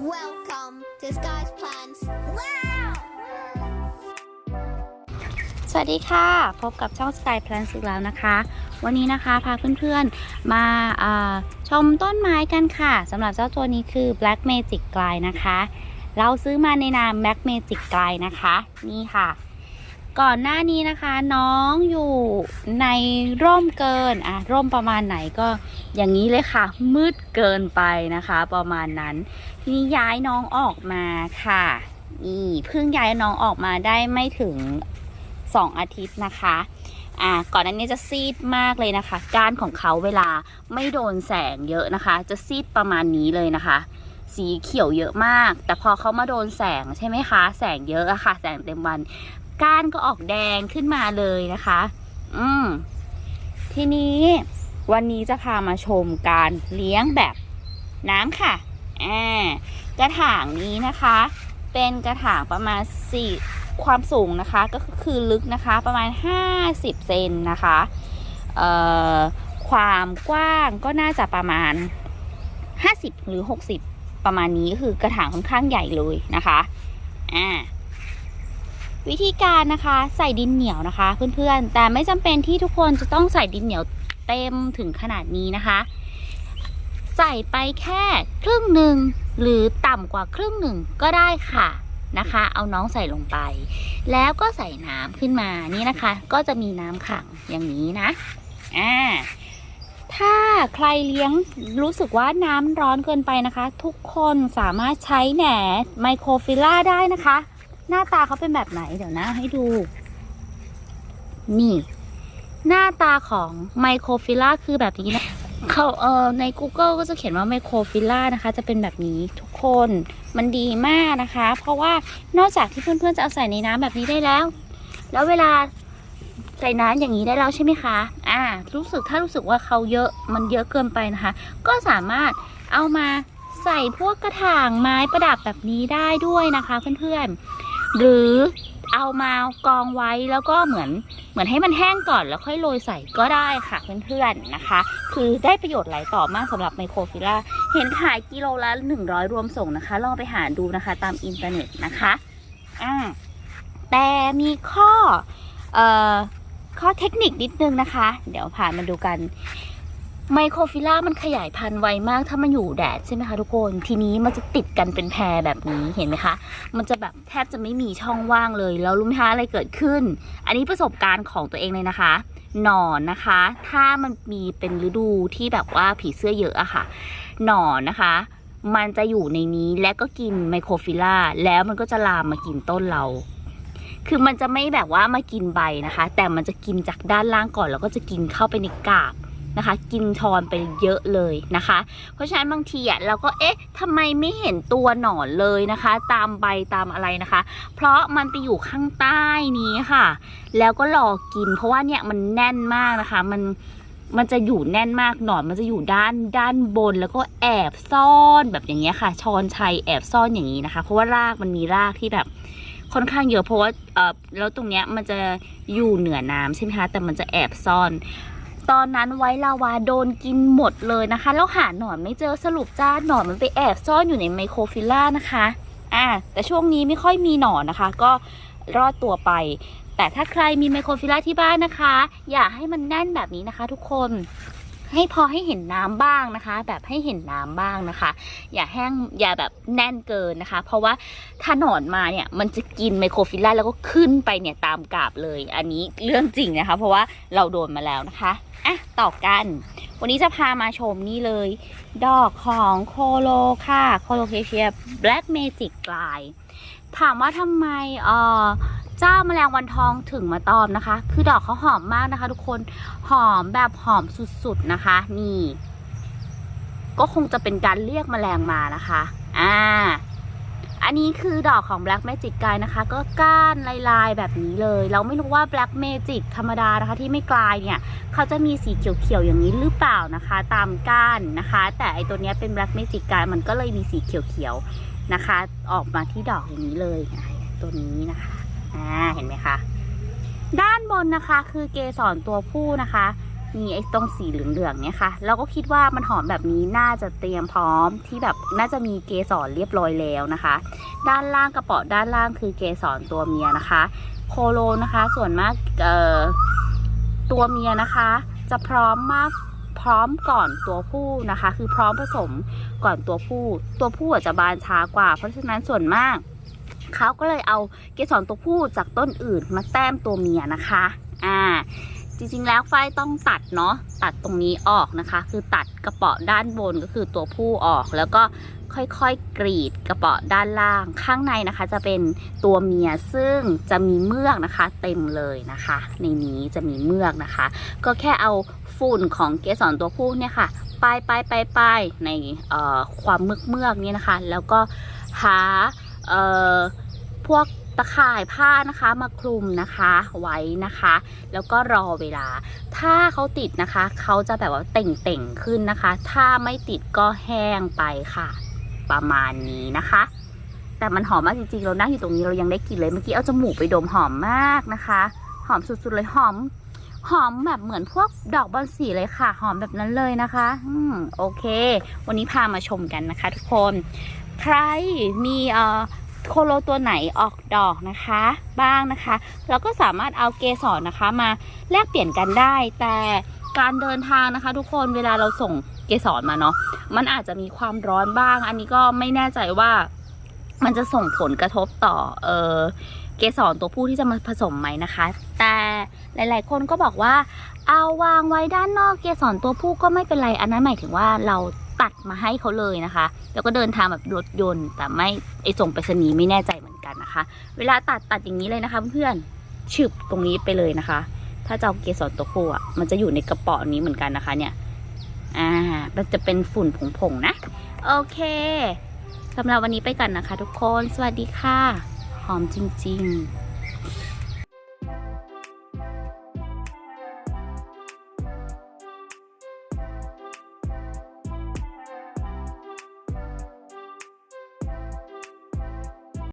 Welcome to Sky's Plans. Wow! สวัสดีค่ะ พบกับช่อง Sky Plan อีกแล้วนะคะ วันนี้นะคะพาเพื่อนๆ มาาชมต้นไม้กันค่ะสำหรับเจ้าตัวนี้คือ Black Magic กลายนะคะ เราซื้อมาในนาม Black Magic กลายนะคะ นี่ค่ะ ก่อนหน้านี้นะคะน้องอยู่ในร่มเกินอะร่มประมาณไหนก็อย่างนี้เลยค่ะ มืดเกินไปนะคะ ประมาณนั้น ทีนี้ย้ายน้องออกมาค่ะนี่เพิ่งย้ายน้องออกมาได้ไม่ถึง 2 อาทิตย์นะคะอ่าก่อนหน้านี้จะซีดมากเลยนะคะ ก้านของเขาเวลาไม่โดนแสงเยอะนะคะ จะซีดประมาณนี้เลยนะคะ สีเขียวเยอะมาก แต่พอเขามาโดนแสงใช่ไหมคะ แสงเยอะอะค่ะ แสงเต็มวัน ก้านก็ออกแดงขึ้นมาเลยนะคะ อืมทีนี้วันนี้จะพามาชมการเลี้ยงแบบน้ำค่ะอ่ากระถางนี้นะคะ เป็นกระถางประมาณ4ความสูงนะคะ ก็คือลึกนะคะ ประมาณ 50 เซนนะคะเอ่อความกว้างก็น่าจะประมาณ 50 หรือ 60 ประมาณนี้ก็คือกระถางค่อนข้างใหญ่เลยนะคะ อ่า วิธีการนะคะใส่ดินเหนียวนะคะ เพื่อนๆ แต่ไม่จำเป็นที่ทุกคนจะต้องใส่ดินเหนียวเต็มถึงขนาดนี้นะคะ ใส่ไปแค่ครึ่งหนึ่งหรือต่ำกว่าครึ่งหนึ่งก็ได้ค่ะนะคะ เอาน้องใส่ลงไป แล้วก็ใส่น้ำขึ้นมานี่นะคะ ก็จะมีน้ำขังอย่างนี้นะอ่าถ้าใครเลี้ยงรู้สึกว่าน้ำร้อนเกินไปนะคะ ทุกคนสามารถใช้แหนไมโครฟิลล่าได้นะคะ หน้าตาเขาเป็นแบบไหนเดี๋ยวนะ ให้ดู นี่ หน้าตาของไมโครฟิล่าคือแบบนี้นะเขาเออใน Google ก็จะเขียนว่าไมโครฟิลล่านะคะ จะเป็นแบบนี้ทุกคนมันดีมากนะคะ เพราะว่านอกจากที่เพื่อนๆจะเอาใส่ในน้ำแบบนี้ได้แล้ว แล้วเวลาใส่น้ำอย่างนี้ได้แล้วใช่ไหมคะ อ่า รู้สึกถ้ารู้สึกว่าเขาเยอะมันเยอะเกินไปนะคะ ก็สามารถเอามาใส่พวกกระถางไม้ประดับแบบนี้ได้ด้วยนะคะเพื่อนๆ หรือเอามากองไว้แล้วก็เหมือนเหมือนให้มันแห้งก่อนแล้วค่อยโรยใส่ก็ได้ค่ะเพื่อนๆนะคะ คือได้ประโยชน์หลายต่อมากสำหรับไมโครฟิล่าเห็นขายกิโลละ 100 รวมส่งนะคะ ลองไปหาดูนะคะตามอินเทอร์เน็ตนะคะอ่าแต่มีข้อเอ่อข้อเทคนิคนิดนึงนะคะ เดี๋ยวผ่านมาดูกัน ไมโครฟิล่ามันขยายพันธุ์ไวมากถ้ามันอยู่แดดใช่ไหมคะทุกคนทีนี้มันจะติดกันเป็นแพรแบบนี้เห็นไหมคะ มันจะแบบแทบจะไม่มีช่องว่างเลย แล้วรู้ไหมคะอะไรเกิดขึ้น อันนี้ประสบการณ์ของตัวเองเลยนะคะ หนอนนะคะ ถ้ามันมีเป็นฤดูที่แบบว่าผีเสื้อเยอะอะค่ะ หนอนนะคะ มันจะอยู่ในนี้และก็กินไมโครฟิล่าแล้วมันก็จะลามมากินต้นเราคือมันจะไม่แบบว่ามากินใบนะคะ แต่มันจะกินจากด้านล่างก่อนแล้วก็จะกินเข้าไปในกาก นะคะ กินชอนไปเยอะเลยนะคะ เพราะฉะนั้นบางทีอะเราก็เอ๊ะทำไมไม่เห็นตัวหนอนเลยนะคะ ตามใบตามอะไรนะคะ เพราะมันไปอยู่ข้างใต้นี้ค่ะ แล้วก็รอกิน เพราะว่าเนี่ยมันแน่นมากนะคะ มันมันจะอยู่แน่นมากหนอนมันจะอยู่ด้านด้านบนแล้วก็แอบซ่อนแบบอย่างเงี้ยค่ะชอนชัยแอบซ่อนอย่างนี้นะคะ เพราะว่ารากมันมีรากที่แบบค่อนข้างเยอะเพราะว่าเออแล้วตรงเนี้ยมันจะอยู่เหนือน้ำใช่ไหมคะแต่มันจะแอบซ่อน ตอนนั้นไว้ลาวาโดนกินหมดเลยนะคะแล้วหาหนอนไม่เจอสรุปจ้าหนอนมันไปแอบซ่อนอยู่ในไมโครฟิลล่านะคะอ่าแต่ช่วงนี้ไม่ค่อยมีหนอนนะคะ ก็รอดตัวไป แต่ถ้าใครมีไมโครฟิลล่าที่บ้านนะคะ อย่าให้มันแน่นแบบนี้นะคะ ทุกคน ให้พอให้เห็นน้ำบ้างนะคะ แบบให้เห็นน้ำบ้างนะคะ อย่าแห้งอย่าแบบแน่นเกินนะคะ เพราะว่าถ้าหนอนมาเนี่ยมันจะกินไมโครฟิลล่าแล้วก็ขึ้นไปเนี่ยตามกาบเลย อันนี้เรื่องจริงนะคะ เพราะว่าเราโดนมาแล้วนะคะอะต่อกัน วันนี้จะพามาชมนี่เลย ดอกของโคโลค่ะโคโลเคเชียแบล็กเมจิกกลายถามว่าทำไมเออ เจ้าแมลงวันทองถึงมาตอมนะคะ คือดอกเขาหอมมากนะคะ ทุกคนหอมแบบหอมสุดๆนะคะ นี่ ก็คงจะเป็นการเรียกแมลงมานะคะ อ่า อันนี้คือดอกของ Black Magic กายนะคะ ก็ก้านลายๆแบบนี้เลย เราไม่รู้ว่า Black Magic ธรรมดานะคะ ที่ไม่กลายเนี่ย เขาจะมีสีเขียวๆอย่างนี้หรือเปล่านะคะ ตามก้านนะคะ แต่ไอตัวนี้เป็น Black Magic กายมันก็เลยมีสีเขียวๆนะคะ ออกมาที่ดอกอย่างนี้เลยตัวนี้นะคะ อ่าเห็นไหมคะ ด้านบนนะคะ คือเกสรตัวผู้นะคะ มีไอ้ตรงสีเหลืองๆเนี่ยค่ะ เราก็คิดว่ามันหอมแบบนี้น่าจะเตรียมพร้อมที่แบบน่าจะมีเกสรเรียบร้อยแล้วนะคะ ด้านล่างกระเป๋าด้านล่างคือเกสรตัวเมียนะคะ โคโลนะคะ ส่วนมากเอ่อตัวเมียนะคะ จะพร้อมมากพร้อมก่อนตัวผู้นะคะ คือพร้อมผสมก่อนตัวผู้ ตัวผู้อาจจะบานช้ากว่า เพราะฉะนั้นส่วนมาก เขาก็เลยเอาเกสรตัวผู้จากต้นอื่นมาแต้มตัวเมียนะคะ อ่า จริงๆแล้วไฟต้องตัดเนาะ ตัดตรงนี้ออกนะคะ คือตัดกระเป๋อด้านบนก็คือตัวผู้ออก แล้วก็ค่อยๆกรีดกระเป๋อด้านล่าง ข้างในนะคะจะเป็นตัวเมียซึ่งจะมีเมือกนะคะ เต็มเลยนะคะ ในนี้จะมีเมือกนะคะ ก็แค่เอาฝุ่นของเกสรตัวผู้เนี่ยค่ะป้ายป้ายป้ายป้ายในความเมือกเมือกๆนี่นะคะ แล้วก็หา เอ่อพวกตะข่ายผ้านะคะมาคลุมนะคะไว้นะคะ แล้วก็รอเวลา ถ้าเขาติดนะคะ เขาจะแบบว่าเต่งๆขึ้นนะคะ ถ้าไม่ติดก็แห้งไปค่ะ ประมาณนี้นะคะ แต่มันหอมมากจริงๆ เรานั่งอยู่ตรงนี้เรายังได้กลิ่นเลยเมื่อกี้เอาจมูกไปดมหอมมากนะคะ หอมสุดๆเลยหอม หอมแบบเหมือนพวกดอกบอนสีเลยค่ะ หอมแบบนั้นเลยนะคะ อืมโอเค วันนี้พามาชมกันนะคะ ทุกคน ใครมีเอ่อโคโลตัวไหนออกดอกนะคะ บ้างนะคะ เราก็สามารถเอาเกสรนะคะมาแลกเปลี่ยนกันได้ แต่การเดินทางนะคะ ทุกคนเวลาเราส่งเกสรมาเนาะมันอาจจะมีความร้อนบ้าง อันนี้ก็ไม่แน่ใจว่ามันจะส่งผลกระทบต่อเออเกสรตัวผู้ที่จะมาผสมไหมนะคะ แต่หลาย ๆ คนก็บอกว่า เอาวางไว้ด้านนอกเกสรตัวผู้ก็ไม่เป็นไร อันนั้นหมายถึงว่าเรา มาให้เขาเลยนะคะ แล้วก็เดินทางแบบรถยนต์ แต่ไม่ไอส่งไปรษณีไม่แน่ใจเหมือนกันนะคะ เวลาตัดตัดอย่างนี้เลยนะคะ เพื่อนฉึบตรงนี้ไปเลยนะคะ ถ้าจะเอาเกสรตัวผู้อะมันจะอยู่ในกระป๋อนี้เหมือนกันนะคะเนี่ยอ่ามันจะเป็นฝุ่นผงๆนะโอเคสำหรับวันนี้ไปกันนะคะ ทุกคน สวัสดีค่ะ หอมจริง ๆ